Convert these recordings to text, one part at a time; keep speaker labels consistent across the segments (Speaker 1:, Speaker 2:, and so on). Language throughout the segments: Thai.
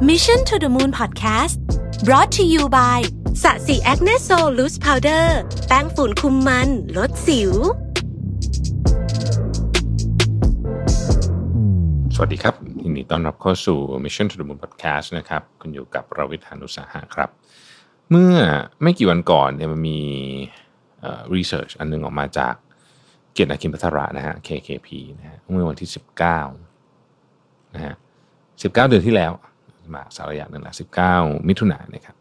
Speaker 1: Mission to the Moon Podcast brought to you by สะสีแอคเนสโซลูสพาวเดอร์แป้งฝุ่นคุมมัน ลดสิว
Speaker 2: สวัสดีครับยินดีต้อนรับเข้าสู่ Mission to the Moon Podcast นะครับ คุณอยู่กับรวิทยานุสาหะครับ เมื่อไม่กี่วันก่อนเนี่ยมันมีเอ่อ research อันหนึงออกมาจากเกียรติอาคินพัทระนะฮะ KKP นะฮะเมื่อวันที่ 19นะฮะ19 เดือนที่แล้ว มาสารยะหนึ่งละ19มิถุนายนนะครับ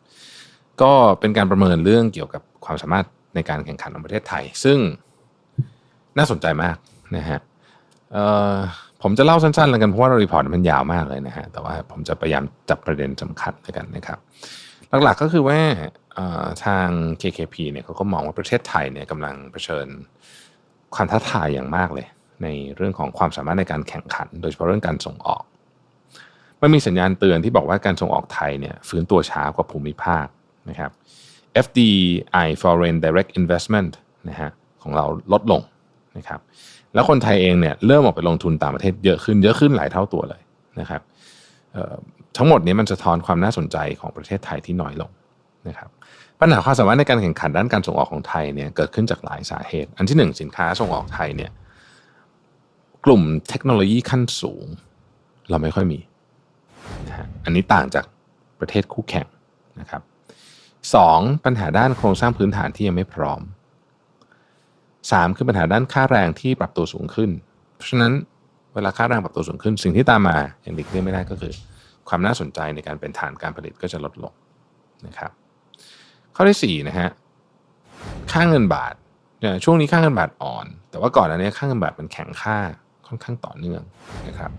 Speaker 2: ก็เป็นการประเมินเรื่องเกี่ยวกับความสามารถในการแข่งขันของประเทศไทย ซึ่งน่าสนใจมากนะฮะผมจะเล่าสั้นๆแล้วกันเพราะว่ารีพอร์ตมันยาวมากเลยนะฮะแต่ว่าผมจะพยายามจับประเด็นสำคัญแล้วกันนะครับ หลักๆก็คือว่าทาง KKP เนี่ยเขาก็มองว่าประเทศไทยเนี่ยกำลังเผชิญความท้าทายอย่างมากเลย ในเรื่องของความสามารถในการแข่งขัน โดยเฉพาะเรื่องการส่งออก มันมีสัญญาณเตือนที่บอกว่าการส่งออกไทยเนี่ยฟื้นตัวช้ากว่าภูมิภาคนะครับ FDI Foreign Direct Investment นะฮะของเราลดลงนะครับแล้วคนไทยเองเนี่ยเริ่มออกไปลงทุนต่างประเทศเยอะขึ้นเยอะขึ้นหลายเท่าตัวเลยนะครับทั้งหมดนี้มันสะท้อนความน่าสนใจของประเทศไทยที่น้อยลงนะครับปัญหาความสามารถในการแข่งขันด้านการส่งออกของไทยเนี่ยเกิดขึ้นจากหลายสาเหตุ อันที่หนึ่งสินค้าส่งออกไทยเนี่ยกลุ่มเทคโนโลยีขั้นสูง เราไม่ค่อยมี อันนี้ต่างจากประเทศคู่แข่งนะครับสองปัญหาด้านโครงสร้างพื้นฐานที่ยังไม่พร้อมสามคือปัญหาด้านค่าแรงที่ปรับตัวสูงขึ้น เพราะฉะนั้นเวลาค่าแรงปรับตัวสูงขึ้น สิ่งที่ตามมาอย่างหลีกเลี่ยงไม่ได้ก็คือ ความน่าสนใจในการเป็นฐานการผลิตก็จะลดลงนะครับ ข้อที่สี่นะฮะค่าเงินบาทเนี่ยช่วงนี้ค่าเงินบาทอ่อน แต่ว่าก่อนอันนี้ค่าเงินบาทมันแข็งค่าค่อนข้างต่อเนื่องนะครับ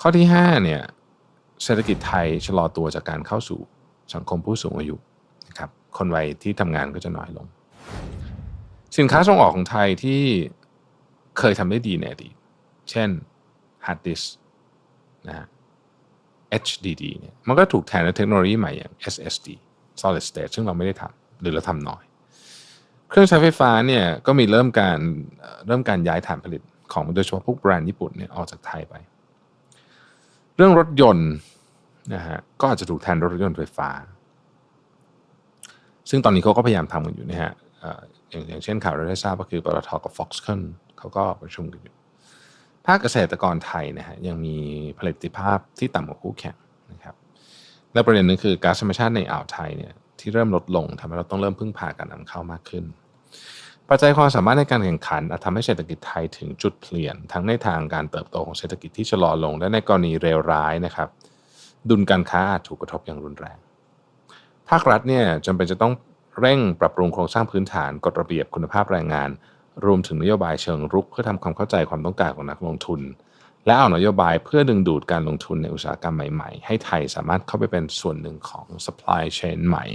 Speaker 2: ข้อที่ห้าเนี่ย เศรษฐกิจไทยชะลอตัวจากการเข้าสู่สังคมผู้สูงอายุนะครับคนวัยที่ทำงานก็จะน้อยลง สินค้าส่งออกของไทยที่เคยทำได้ดีในอดีตเช่น hard disk นะฮะ HDD เนี่ยมันก็ถูกแทนด้วยเทคโนโลยีใหม่อย่าง SSD solid state ซึ่งเราไม่ได้ทำหรือเราทำน้อย เครื่องใช้ไฟฟ้าเนี่ยก็มีเริ่มการเริ่มการย้ายฐานผลิตของโดยเฉพาะพวกแบรนด์ญี่ปุ่นเนี่ยออกจากไทยไป เรื่องรถยนต์นะฮะก็อาจจะถูกแทนด้วยรถยนต์ไฟฟ้า ซึ่งตอนนี้เขาก็พยายามทำกันอยู่นะฮะอย่างอย่างเช่นข่าวเราได้ทราบก็คือปตทกับ Foxconn เขาก็ประชุมกันอยู่ภาคเกษตรกรไทยนะฮะยังมีผลิตภาพที่ต่ำกว่าคู่แข่งนะครับและประเด็นหนึงคือก๊าซธรรมชาติในอ่าวไทยเนี่ยที่เริ่มลดลงทำให้เราต้องเริ่มพึ่งพาการนำเข้ามากขึ้น ปัจจัยความสามารถในการแข่งขันอาจทำให้เศรษฐกิจไทยถึงจุดเปลี่ยน ทั้งในทางการเติบโตของเศรษฐกิจที่ชะลอลง และในกรณีเลวร้ายนะครับ ดุลการค้าอาจถูกกระทบอย่างรุนแรง ภาครัฐเนี่ยจำเป็นจะต้องเร่งปรับปรุงโครงสร้างพื้นฐานกฎระเบียบคุณภาพแรงงาน รวมถึงนโยบายเชิงรุก เพื่อทำความเข้าใจความต้องการของนักลงทุน และเอานโยบายเพื่อดึงดูดการลงทุนในอุตสาหกรรมใหม่ๆ ให้ไทยสามารถเข้าไปเป็นส่วนหนึ่งของ supply chain ใหม่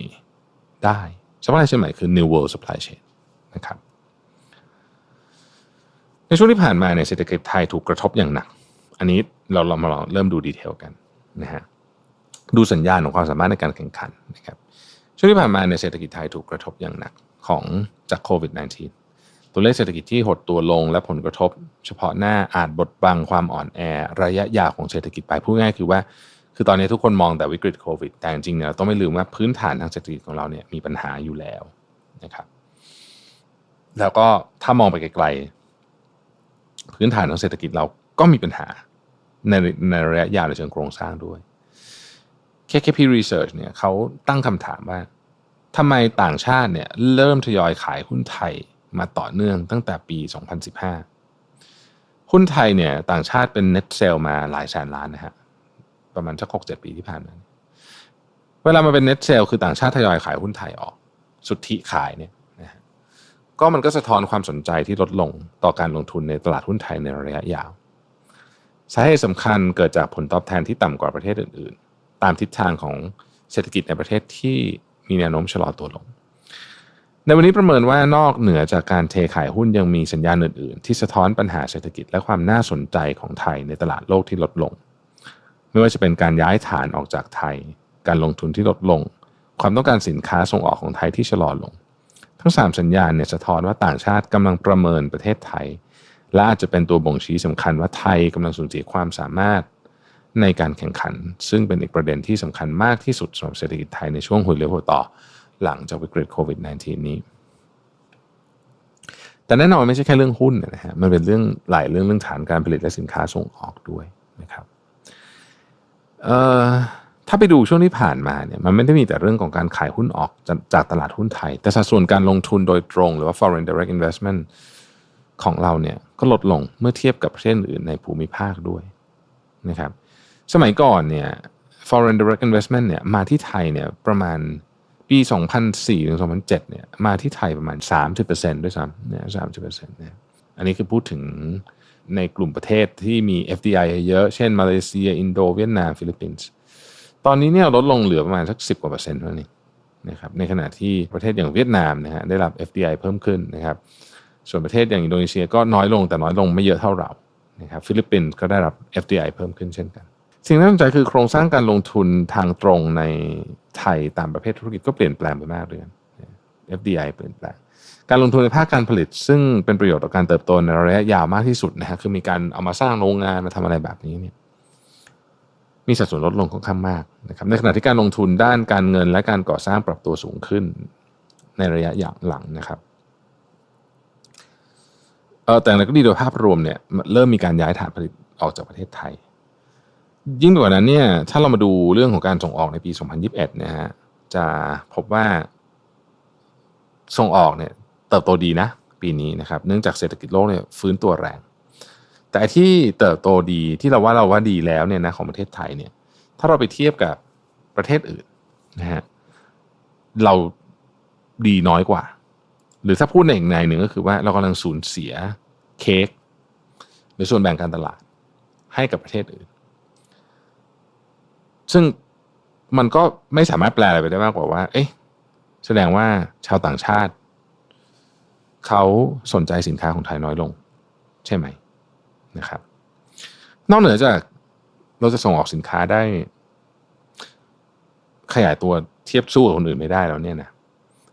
Speaker 2: ได้ supply chain ใหม่คือ new world supply chain นะครับ ในช่วงที่ผ่านมาเนี่ยเศรษฐกิจไทยถูกกระทบอย่างหนัก อันนี้เราเรามาลองเริ่มดูดีเทลกันนะฮะดูสัญญาณของความสามารถในการแข่งขันนะครับช่วงที่ผ่านมาเนี่ยเศรษฐกิจไทยถูกกระทบอย่างหนักของจากโควิด -19 ตัวเลขเศรษฐกิจที่หดตัวลงและผลกระทบ เฉพาะหน้าอาจบดบังความอ่อนแอ ระยะยาวของเศรษฐกิจไปพูดง่ายคือว่า คือตอนนี้ทุกคนมองแต่วิกฤตโควิด แต่จริงๆเนี่ยเราต้องไม่ลืมว่าพื้นฐานทางเศรษฐกิจของเราเนี่ยมีปัญหาอยู่แล้วนะครับ แล้วก็ถ้ามองไปไกลๆพื้นฐานของเศรษฐกิจเราก็มีปัญหาในในระยะยาวในเชิงโครงสร้างด้วย KKP Research เนี่ยเขาตั้งคำถามว่าทำไมต่างชาติเนี่ยเริ่มทยอยขายหุ้นไทยมาต่อเนื่องตั้งแต่ปี 2015 หุ้นไทยเนี่ยต่างชาติเป็น net sale มาหลายแสนล้านนะฮะประมาณสักหกเจ็ดปีที่ผ่านมาเวลามาเป็น net sale คือต่างชาติทยอยขายหุ้นไทยออก สุทธิขายเนี่ย ก็มันก็สะท้อนความสนใจที่ลดลงต่อการลงทุนในตลาดหุ้นไทยในระยะยาวสาเหตุสำคัญเกิดจากผลตอบแทนที่ต่ำกว่าประเทศอื่น ๆ ตามทิศทางของเศรษฐกิจในประเทศที่มีแนวโน้มชะลอตัวลง ในวันนี้ประเมินว่านอกเหนือจากการเทขายหุ้นยังมีสัญญาณอื่น ๆ ที่สะท้อนปัญหาเศรษฐกิจและความน่าสนใจของไทยในตลาดโลกที่ลดลง ไม่ว่าจะเป็นการย้ายฐานออกจากไทย การลงทุนที่ลดลง ความต้องการสินค้าส่งออกของไทยที่ชะลอลง ทั้ง 3 สัญญาณเนี่ยสะท้อนว่าต่างชาติกำลังประเมินประเทศไทย และอาจจะเป็นตัวบ่งชี้สำคัญว่าไทยกำลังสูญเสียความสามารถในการแข่งขัน ซึ่งเป็นอีกประเด็นที่สำคัญมากที่สุดสำหรับเศรษฐกิจไทยในช่วงหัวเลี้ยวหัวต่อ หลังจากวิกฤตโควิด -19 นี้ แต่แน่นอนไม่ใช่แค่เรื่องหุ้นนะฮะมันเป็นเรื่องหลายเรื่องเรื่องฐานการผลิตและสินค้าส่งออกด้วยนะครับเอ่อ ถ้าไปดูช่วงที่ผ่านมาเนี่ยมันไม่ได้มีแต่เรื่องของการขายหุ้นออกจากจากตลาดหุ้นไทย แต่สัดส่วนการลงทุนโดยตรง หรือว่า foreign direct investment ของเราเนี่ยก็ลดลงเมื่อเทียบกับประเทศอื่นในภูมิภาคด้วยนะครับสมัยก่อนเนี่ย foreign direct investment เนี่ยมาที่ไทยเนี่ยประมาณปี 2004ถึง2007เนี่ยมาที่ไทยประมาณ 30%ด้วยซ้ำเนี่ย30%เนี่ยอันนี้คือพูดถึงในกลุ่มประเทศที่มี FDI เยอะ เช่นมาเลเซีย อินโด เวียดนาม ฟิลิปปินส์ ตอนนี้เนี่ยลดลงเหลือประมาณสัก10กว่าเปอร์เซ็นต์เท่านั้นเองนะครับในขณะที่ประเทศอย่างเวียดนามนะฮะได้รับ FDI เพิ่มขึ้นนะครับส่วนประเทศอย่างอินโดนีเซียก็น้อยลงแต่น้อยลงไม่เยอะเท่าเรานะครับฟิลิปปินส์ก็ได้รับ FDI เพิ่มขึ้นเช่นกัน สิ่งที่น่าสนใจคือโครงสร้างการลงทุนทางตรงในไทยตามประเภทธุรกิจก็เปลี่ยนแปลงไปมากเลยน FDI เปลี่ยนแปลงการลงทุนในภาคการผลิต ซึ่งเป็นประโยชน์ต่อการเติบโตในระยะยาวมากที่สุดนะฮะคือมีการเอามาสร้างโรงงานมาทำอะไรแบบนี้เนี่ย มีสัดส่วนลดลงค่อนข้างมากนะครับในขณะที่การลงทุนด้านการเงินและการก่อสร้างปรับตัวสูงขึ้นในระยะอย่างหลังนะครับเออแต่ในก็ดีโดยภาพรวมเนี่ยเริ่มมีการย้ายฐานผลิตออกจากประเทศไทย ยิ่งไปกว่านั้นเนี่ยถ้าเรามาดูเรื่องของการส่งออกในปี 2021 นะฮะจะพบว่าส่งออกเนี่ยเติบโตดีนะ ปีนี้นะครับ เนื่องจากเศรษฐกิจโลกเนี่ยฟื้นตัวแรง แต่ที่เติบโตดีที่เราว่าเราว่าดีแล้วเนี่ยนะของประเทศไทยเนี่ย ถ้าเราไปเทียบกับประเทศอื่นนะฮะเราดีน้อยกว่า หรือถ้าพูดในอีกในหนึ่งก็คือว่าเรากำลังสูญเสียเค้กหรือส่วนแบ่งการตลาดให้กับประเทศอื่น ซึ่งมันก็ไม่สามารถแปลอะไรไปได้มากกว่าว่า เอ๊ะแสดงว่าชาวต่างชาติ เขาสนใจสินค้าของไทยน้อยลง ใช่ไหม นะครับ นอกเหนือจากเราจะส่งออกสินค้าได้ ขยายตัวเทียบสู้กับคนอื่นไม่ได้แล้วเนี่ยนะ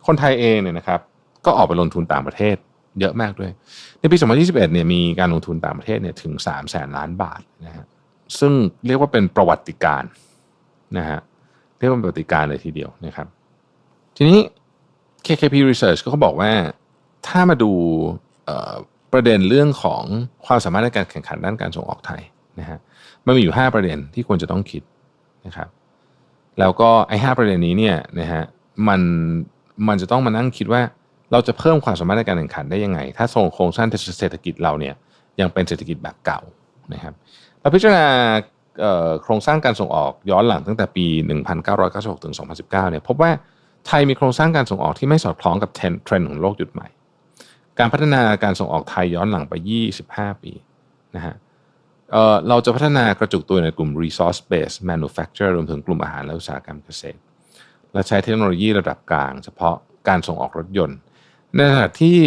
Speaker 2: คนไทยเองเนี่ยนะครับ ก็ออกไปลงทุนต่างประเทศเยอะมากด้วย ในปี 2021 เนี่ยมีการลงทุนต่างประเทศเนี่ยถึง3แสนล้านบาทนะฮะซึ่งเรียกว่าเป็นประวัติการนะฮะเรียกว่าประวัติการเลยทีเดียวนะครับ ทีนี้ KKP Research ก็เขาบอกว่าถ้ามาดู ประเด็นเรื่องของความสามารถในการแข่งขันด้านการส่งออกไทยนะฮะมันมีอยู่ 5 ประเด็นที่ควรจะต้องคิดนะครับแล้วก็ไอ้หประเด็นนี้เนี่ยนะฮะมันมันจะต้องมานั่งคิดว่าเราจะเพิ่มความสามารถในการแข่งขันได้ยังไง ถ้าทรงโครงสร้างเศรษฐกิจเราเนี่ยยังเป็นเศรษฐกิจแบบเก่านะครับเราพิจารณาโครงสร้างการส่งออกย้อนหลังตั้งแต่ปี 1996 ถึง 2019 เนี่ยพบว่าไทยมีโครงสร้างการส่งออกที่ไม่สอดคล้องกับเทรนด์ของโลกยุคใหม่ การพัฒนาการส่งออกไทยย้อนหลังไป 25 ปีนะฮะเเราจะพัฒนากระจุกตัวในกลุ่ม resource based manufacture รวมถึงกลุ่มอาหารและอุตสาหกรรมเกษตร และใช้เทคโนโลยีระดับกลาง เฉพาะการส่งออกรถยนต์ ในขณะที่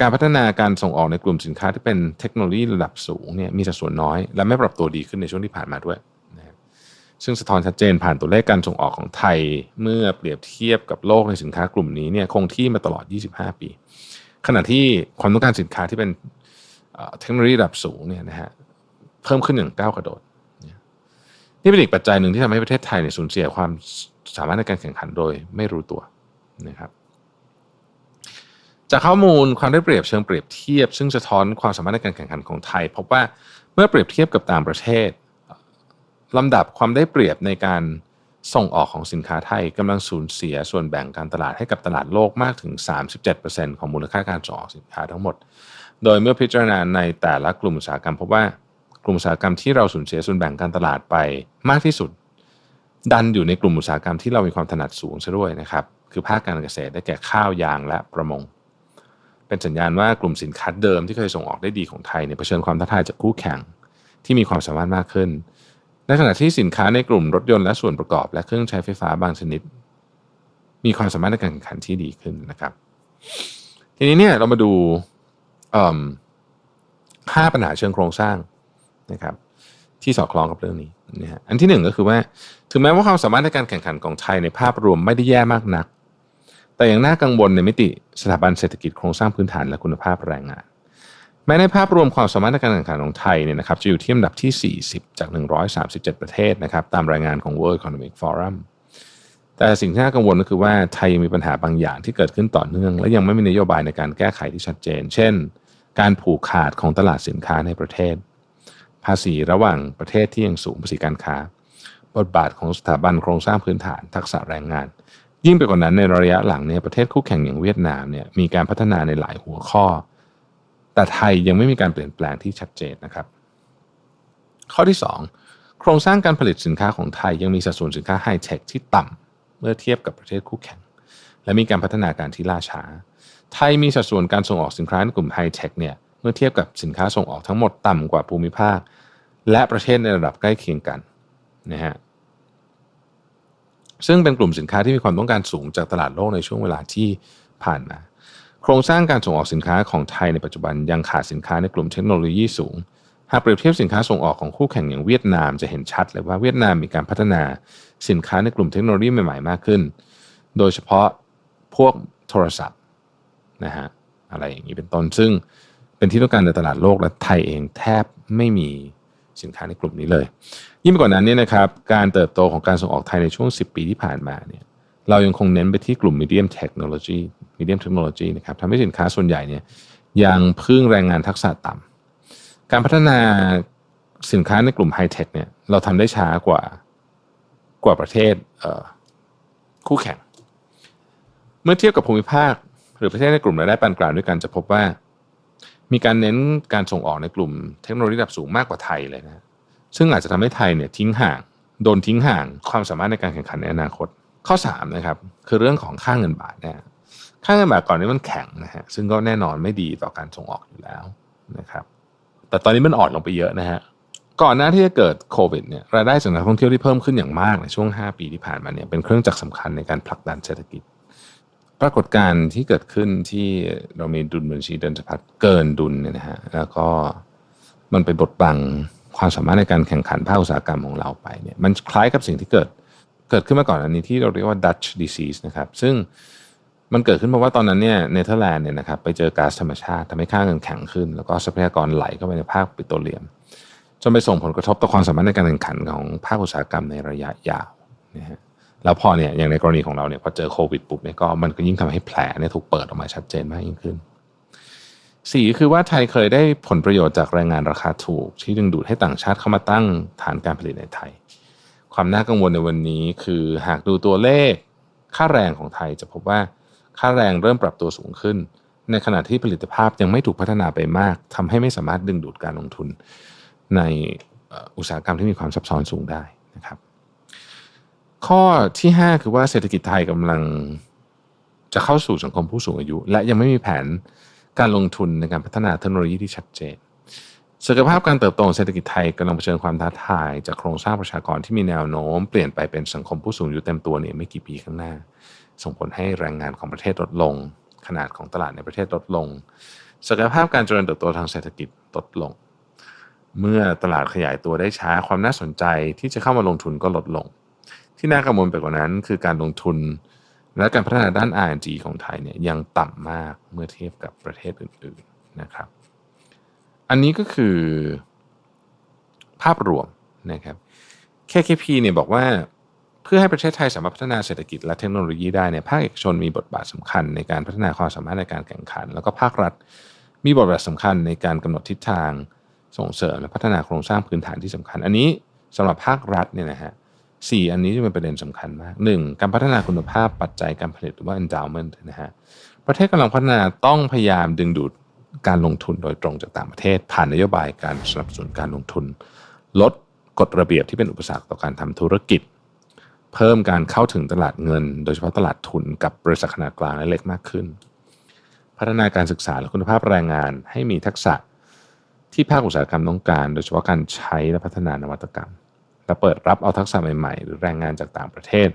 Speaker 2: การพัฒนาการส่งออกในกลุ่มสินค้าที่เป็นเทคโนโลยีระดับสูงเนี่ยมีสัดส่วนน้อย และไม่ปรับตัวดีขึ้นในช่วงที่ผ่านมาด้วยนะซึ่งสะท้อนชัดเจนผ่านตัวเลขการส่งออกของไทย เมื่อเปรียบเทียบกับโลกในสินค้ากลุ่มนี้เนี่ยคงที่มาตลอด 25 ปี ขณะที่ความต้องการสินค้าที่เป็นเทคโนโลยีระดับสูงเนี่ยนะฮะเพิ่มขึ้นอย่างก้าวกระโดด นี่เป็นอีกปัจจัยหนึ่งที่ทำให้ประเทศไทยเนี่ยสูญเสียความสามารถในการแข่งขันโดยไม่รู้ตัวนะครับจากข้อมูลความได้เปรียบเชิงเปรียบเทียบ ซึ่งสะท้อนความสามารถในการแข่งขันของไทย พบว่าเมื่อเปรียบเทียบกับต่างประเทศลำดับความได้เปรียบในการ ส่งออกของสินค้าไทยกำลังสูญเสียส่วนแบ่งการตลาดให้กับตลาดโลกมากถึง 37%ของมูลค่าการส่งออกสินค้าทั้งหมด โดยเมื่อพิจารณาในแต่ละกลุ่มอุตสาหกรรมพบว่ากลุ่มอุตสาหกรรมที่เราสูญเสียส่วนแบ่งการตลาดไปมากที่สุด ดันอยู่ในกลุ่มอุตสาหกรรมที่เรามีความถนัดสูงซะด้วยนะครับคือภาคการเกษตรได้แก่ข้าวยางและประมง เป็นสัญญาณว่ากลุ่มสินค้าเดิมที่เคยส่งออกได้ดีของไทยเนี่ยเผชิญความท้าทายจากคู่แข่งที่มีความสามารถมากขึ้น ในขณะที่สินค้าในกลุ่มรถยนต์และส่วนประกอบ และเครื่องใช้ไฟฟ้าบางชนิด มีความสามารถในการแข่งขันที่ดีขึ้นนะครับ ทีนี้เนี่ยเรามาดูห้าปัญหาเชิงโครงสร้างนะครับ ที่สอดคล้องกับเรื่องนี้นะฮะอันที่หนึ่งก็คือว่า ถึงแม้ว่าความสามารถในการแข่งขันของไทยในภาพรวมไม่ได้แย่มากนัก แต่ยังน่ากังวลในมิติสถาบันเศรษฐกิจโครงสร้างพื้นฐานและคุณภาพแรงงาน แม้ในภาพรวมความสามารถในการแข่งขันของไทยเนี่ยนะครับจะอยู่ที่อันดับที่ 40 จาก 137 ประเทศนะครับตามรายงานของ World Economic Forum แต่สิ่งที่น่ากังวลก็คือว่าไทยยังมีปัญหาบางอย่างที่เกิดขึ้นต่อเนื่อง และยังไม่มีนโยบายในการแก้ไขที่ชัดเจน เช่น การผูกขาดของตลาดสินค้าในประเทศ ภาษีระหว่างประเทศที่ยังสูงภาษีการค้า บทบาทของสถาบันโครงสร้างพื้นฐานทักษะแรงงาน ยิ่งไปกว่านั้นในระยะหลังเนี่ยประเทศคู่แข่งอย่างเวียดนามเนี่ยมีการพัฒนาในหลายหัวข้อ แต่ไทยยังไม่มีการเปลี่ยนแปลงที่ชัดเจนนะครับ ข้อที่ 2 โครงสร้างการผลิตสินค้าของไทยยังมีสัดส่วนสินค้าไฮเทคที่ต่ำเมื่อเทียบกับประเทศคู่แข่ง และมีการพัฒนาการที่ล่าช้า ไทยมีสัดส่วนการส่งออกสินค้าในกลุ่มไฮเทคเนี่ยเมื่อเทียบกับสินค้าส่งออกทั้งหมดต่ำกว่าภูมิภาค และประเทศในระดับใกล้เคียงกันนะฮะซึ่งเป็นกลุ่มสินค้าที่มีความต้องการสูงจากตลาดโลกในช่วงเวลาที่ผ่านมา โครงสร้างการส่งออกสินค้าของไทยในปัจจุบันยังขาดสินค้าในกลุ่มเทคโนโลยีสูง หากเปรียบเทียบสินค้าส่งออกของคู่แข่งอย่างเวียดนามจะเห็นชัดเลยว่าเวียดนามมีการพัฒนาสินค้าในกลุ่มเทคโนโลยีใหม่ๆมากขึ้น โดยเฉพาะพวกโทรศัพท์นะฮะอะไรอย่างนี้เป็นต้นซึ่งเป็นที่ต้องการในตลาดโลกและไทยเองแทบไม่มีสินค้าในกลุ่มนี้เลย ยิ่งไปกว่านั้นเนี่ยนะครับการเติบโตของการส่งออกไทยในช่วง 10 ปีที่ผ่านมาเนี่ย เรายังคงเน้นไปที่กลุ่ม medium technology medium technology นะครับทำให้สินค้าส่วนใหญ่เนี่ยยังพึ่งแรงงานทักษะต่ำการพัฒนาสินค้าในกลุ่มไฮเทคเนี่ยเราทำได้ช้ากว่ากว่าประเทศคู่แข่ง เมื่อเทียบกับภูมิภาค หรือประเทศในกลุ่มรายได้ปานกลางด้วยกันจะพบว่า มีการเน้นการส่งออกในกลุ่มเทคโนโลยีระดับสูงมากกว่าไทยเลยนะซึ่งอาจจะทำให้ไทยเนี่ยทิ้งห่าง โดนทิ้งห่างความสามารถในการแข่งขันในอนาคต ข้อ3นะครับคือเรื่องของค่าเงินบาทเนี่ยค่าเงินบาทก่อนนี้มันแข็งนะฮะซึ่งก็แน่นอนไม่ดีต่อการส่งออกอยู่แล้วนะครับแต่ตอนนี้มันอ่อนลงไปเยอะนะฮะก่อนหน้าที่จะเกิดโควิดเนี่ยรายได้จากนักท่องเที่ยวที่เพิ่มขึ้นอย่างมากในช่วง 5 ปีที่ผ่านมาเนี่ยเป็นเครื่องจักรสาคัญในการผลักดันเศรษฐกิจ ปรากฏการณ์ที่เกิดขึ้นที่เรามีดุลบัญชีเดินสะพัดเกินดุลเนี่ยนะฮะแล้วก็มันไปบดบังความสามารถในการแข่งขันภาคอุตสาหกรรมของเราไปเนี่ยมันคล้ายกับสิ่งที่เกิด เกิดขึ้นมาก่อนอันนี้ที่เราเรียกว่า Dutch disease นะครับ ซึ่งมันเกิดขึ้นเพราะว่าตอนนั้นเนี่ยเนเธอร์แลนด์เนี่ยนะครับไปเจอก๊าซธรรมชาติทำให้ค่าเงินแข็งขึ้น แล้วก็ทรัพยากรไหลเข้าไปในภาคปิโตรเลียม จนไปส่งผลกระทบต่อความสามารถในการแข่งขันของภาคอุตสาหกรรมในระยะยาวนะฮะแล้วพอเนี่ยอย่างในกรณีของเราเนี่ยพอเจอโควิดปุ๊บเนี่ยก็มันก็ยิ่งทำให้แผลเนี่ยถูกเปิดออกมาชัดเจนมากยิ่งขึ้นสี่คือว่าไทยเคยได้ผลประโยชน์จากแรงงานราคาถูก ที่ดึงดูดให้ต่างชาติเข้ามาตั้งฐานการผลิตในไทย ความน่ากังวลในวันนี้คือหากดูตัวเลข ค่าแรงของไทยจะพบว่าค่าแรงเริ่มปรับตัวสูงขึ้น ในขณะที่ผลิตภาพยังไม่ถูกพัฒนาไปมากทำให้ไม่สามารถดึงดูดการลงทุน ในอุตสาหกรรมที่มีความซับซ้อนสูงได้นะครับ ข้อที่ 5 คือว่าเศรษฐกิจไทยกำลังจะเข้าสู่สังคมผู้สูงอายุ และยังไม่มีแผนการลงทุนในการพัฒนาเทคโนโลยีที่ชัดเจน ศักยภาพการเติบโตของเศรษฐกิจไทยกำลังเผชิญความท้าทาย จากโครงสร้างประชากรที่มีแนวโน้ม เปลี่ยนไปเป็นสังคมผู้สูงอายุเต็มตัวเนี่ยไม่กี่ปีข้างหน้า ส่งผลให้แรงงานของประเทศลดลง ขนาดของตลาดในประเทศลดลง ศักยภาพการเจริญเติบโตทางเศรษฐกิจลดลง เมื่อตลาดขยายตัวได้ช้าความน่าสนใจที่จะเข้ามาลงทุนก็ลดลง ที่น่ากังวลไปกว่านั้นคือการลงทุนและการพัฒนาด้าน R&D ของไทยเนี่ยยังต่ำมากเมื่อเทียบกับประเทศอื่นๆนะครับ อันนี้ก็คือภาพรวมนะครับ KKP เนี่ยบอกว่าเพื่อให้ประเทศไทยสามารถพัฒนาเศรษฐกิจและเทคโนโลยีได้เนี่ยภาคเอกชนมีบทบาทสำคัญในการพัฒนาความสามารถในการแข่งขัน แล้วก็ภาครัฐมีบทบาทสำคัญในการกำหนดทิศทางส่งเสริมและพัฒนาโครงสร้างพื้นฐานที่สำคัญ อันนี้สำหรับภาครัฐเนี่ยนะฮะสี่อันนี้จะเป็นประเด็นสำคัญมากหนึ่งการพัฒนาคุณภาพปัจจัยการผลิตหรือว่า endowment นะฮะประเทศกำลังพัฒนาต้องพยายามดึงดูด การลงทุนโดยตรงจากต่างประเทศ ผ่านนโยบายการสนับสนุนการลงทุน ลดกฎระเบียบที่เป็นอุปสรรคต่อการทำธุรกิจ เพิ่มการเข้าถึงตลาดเงิน โดยเฉพาะตลาดทุนกับบริษัทขนาดกลางและเล็กมากขึ้น พัฒนาการศึกษาและคุณภาพแรงงานให้มีทักษะที่ภาคอุตสาหกรรมต้องการ โดยเฉพาะการใช้และพัฒนานวัตกรรม และเปิดรับเอาทักษะใหม่ๆ หรือแรงงานจากต่างประเทศ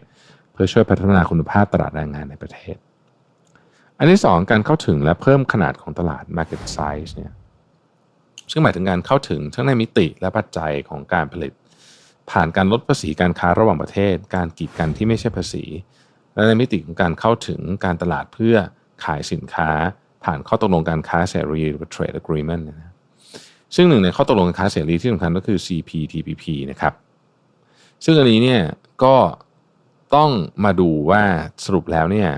Speaker 2: เพื่อช่วยพัฒนาคุณภาพตลาดแรงงานในประเทศ อันที่2การเข้าถึงและเพิ่มขนาดของตลาด market size เนี่ยซึ่งหมายถึงการเข้าถึงทั้งในมิติและปัจจัยของการผลิต ผ่านการลดภาษีการค้าระหว่างประเทศ การกีดกันที่ไม่ใช่ภาษี และในมิติของการเข้าถึงการตลาดเพื่อขายสินค้า ผ่านข้อตกลงการค้าเสรีหรือ trade agreement นะซึ่งหนึ่งในข้อตกลงการค้าเสรีที่สำคัญก็คือ CPTPP นะครับซึ่งอันนี้เนี่ยก็ต้องมาดูว่าสรุปแล้วเนี่ย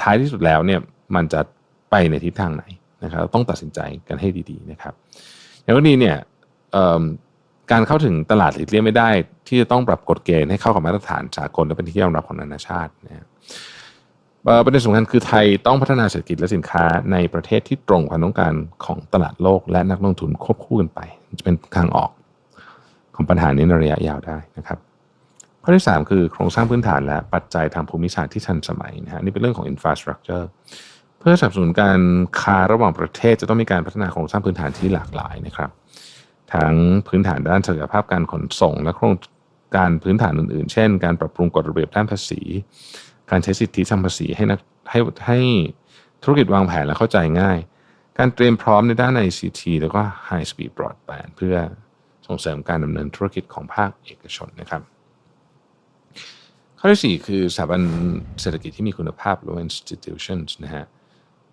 Speaker 2: ท้ายที่สุดแล้วเนี่ยมันจะไปในทิศทางไหนนะครับต้องตัดสินใจกันให้ดีๆนะครับ อย่างนี้เนี่ยการเข้าถึงตลาดหลีกเลี่ยงไม่ได้ ที่จะต้องปรับกฎเกณฑ์ให้เข้ากับมาตรฐานสากลและเป็นที่ยอมรับของนานาชาตินะฮะเอ่อประเด็นสำคัญคือไทยต้องพัฒนาเศรษฐกิจและสินค้าในประเทศที่ตรงความต้องการของตลาดโลก และนักลงทุนควบคู่กันไป จะเป็นทางออกของปัญหานี้ในระยะยาวได้นะครับ ข้อที่ 3 คือโครงสร้างพื้นฐานและปัจจัยทางภูมิศาสตร์ที่ทันสมัยนะฮะนี่เป็นเรื่องของ infrastructure เพื่อสนับสนุนการค้าระหว่างประเทศจะต้องมีการพัฒนาโครงสร้างพื้นฐานที่หลากหลายนะครับ ทั้งพื้นฐานด้านศักยภาพการขนส่ง และโครงการพื้นฐานอื่นๆ เช่น การปรับปรุงกฎระเบียบด้านภาษี การใช้สิทธิทางภาษีให้นักให้ให้ธุรกิจวางแผนและเข้าใจง่าย การเตรียมพร้อมในด้าน ICT แล้วก็ High Speed Broadband เพื่อส่งเสริมการดำเนินธุรกิจของภาคเอกชนนะครับ ข้อที่ 4 คือสถาบันเศรษฐกิจที่มีคุณภาพหรือ institutions นะฮะ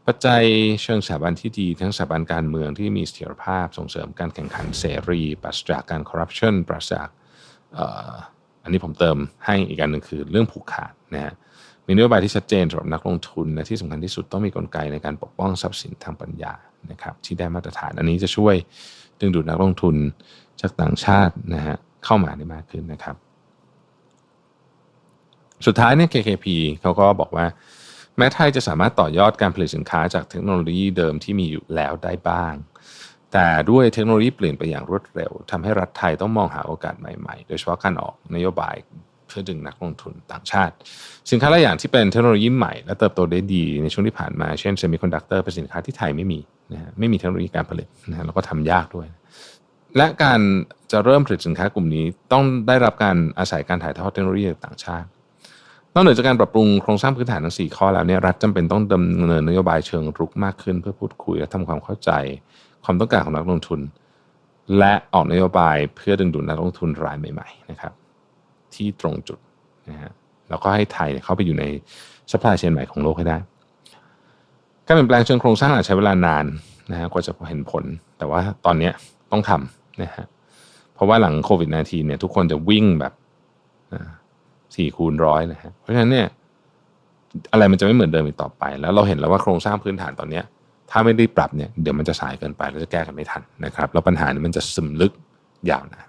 Speaker 2: ปัจจัยเชิงสถาบันที่ดี ทั้งสถาบันการเมืองที่มีเสถียรภาพส่งเสริมการแข่งขันเสรีปราศจากการคอร์รัปชันปราศจากอันนี้ผมเติมให้อีกอันหนึ่งคือเรื่องผูกขาดนะฮะมีนโยบายที่ชัดเจนสำหรับนักลงทุนและที่สำคัญที่สุดต้องมีกลไกในการปกป้องทรัพย์สินทางปัญญานะครับที่ได้มาตรฐาน อันนี้จะช่วยดึงดูดนักลงทุนจากต่างชาตินะฮะเข้ามาได้มากขึ้นนะครับ สุดท้ายเนี่ย KKP เขาก็บอกว่า แม้ไทยจะสามารถต่อยอดการผลิตสินค้าจากเทคโนโลยีเดิมที่มีอยู่แล้วได้บ้าง แต่ด้วยเทคโนโลยีเปลี่ยนไปอย่างรวดเร็วทำให้รัฐไทยต้องมองหาโอกาสใหม่ๆ โดยเฉพาะการออกนโยบายเพื่อดึงนักลงทุนต่างชาติ สินค้าหลายอย่างที่เป็นเทคโนโลยีใหม่และเติบโตได้ดีในช่วงที่ผ่านมา เช่นเซมิคอนดักเตอร์เป็นสินค้าที่ไทยไม่มีนะฮะไม่มีเทคโนโลยีการผลิตนะฮะแล้วก็ทำยากด้วย และการจะเริ่มผลิตสินค้ากลุ่มนี้ต้องได้รับการอาศัยการถ่ายทอดเทคโนโลยีจากต่างชาติ นอกเหนือจากการปรับปรุงโครงสร้างพื้นฐานทั้ง4ข้อแล้วเนี่ยรัฐจำเป็นต้องดำเนินนโยบายเชิงรุกมากขึ้น เพื่อพูดคุยและทำความเข้าใจความต้องการของนักลงทุน และออกนโยบายเพื่อดึงดูดนักลงทุนรายใหม่ๆนะครับ ที่ตรงจุดนะฮะแล้วก็ให้ไทยเนี่ยเข้าไปอยู่ในซัพพลายเชนใหม่ของโลกให้ได้การเปลี่ยนแปลงเชิงโครงสร้างอาจใช้เวลานานนะฮะกว่าจะเห็นผล แต่ว่าตอนนี้ต้องทำนะฮะเพราะว่าหลังโควิด -19 เนี่ยทุกคนจะวิ่งแบบ สี่คูณร้อยนะฮะเพราะฉะนั้นเนี่ยอะไรมันจะไม่เหมือนเดิมอีกต่อไป แล้วเราเห็นแล้วว่าโครงสร้างพื้นฐานตอนเนี้ยถ้าไม่ได้ปรับเนี่ยเดี๋ยวมันจะสายเกินไปแล้วจะแก้กันไม่ทันนะครับแล้วปัญหานี้มันจะซึมลึกยาวนาน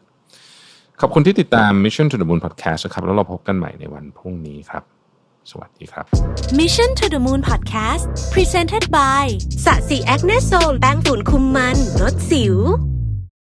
Speaker 2: ขอบคุณที่ติดตาม Mission to the Moon Podcast นะครับแล้วเราพบกันใหม่ในวันพรุ่งนี้ครับ สวัสดีครับ
Speaker 1: Mission to the Moon Podcast Presented by สะสีแอคเนโซลแป้งฝุ่นคุมมันลดสิว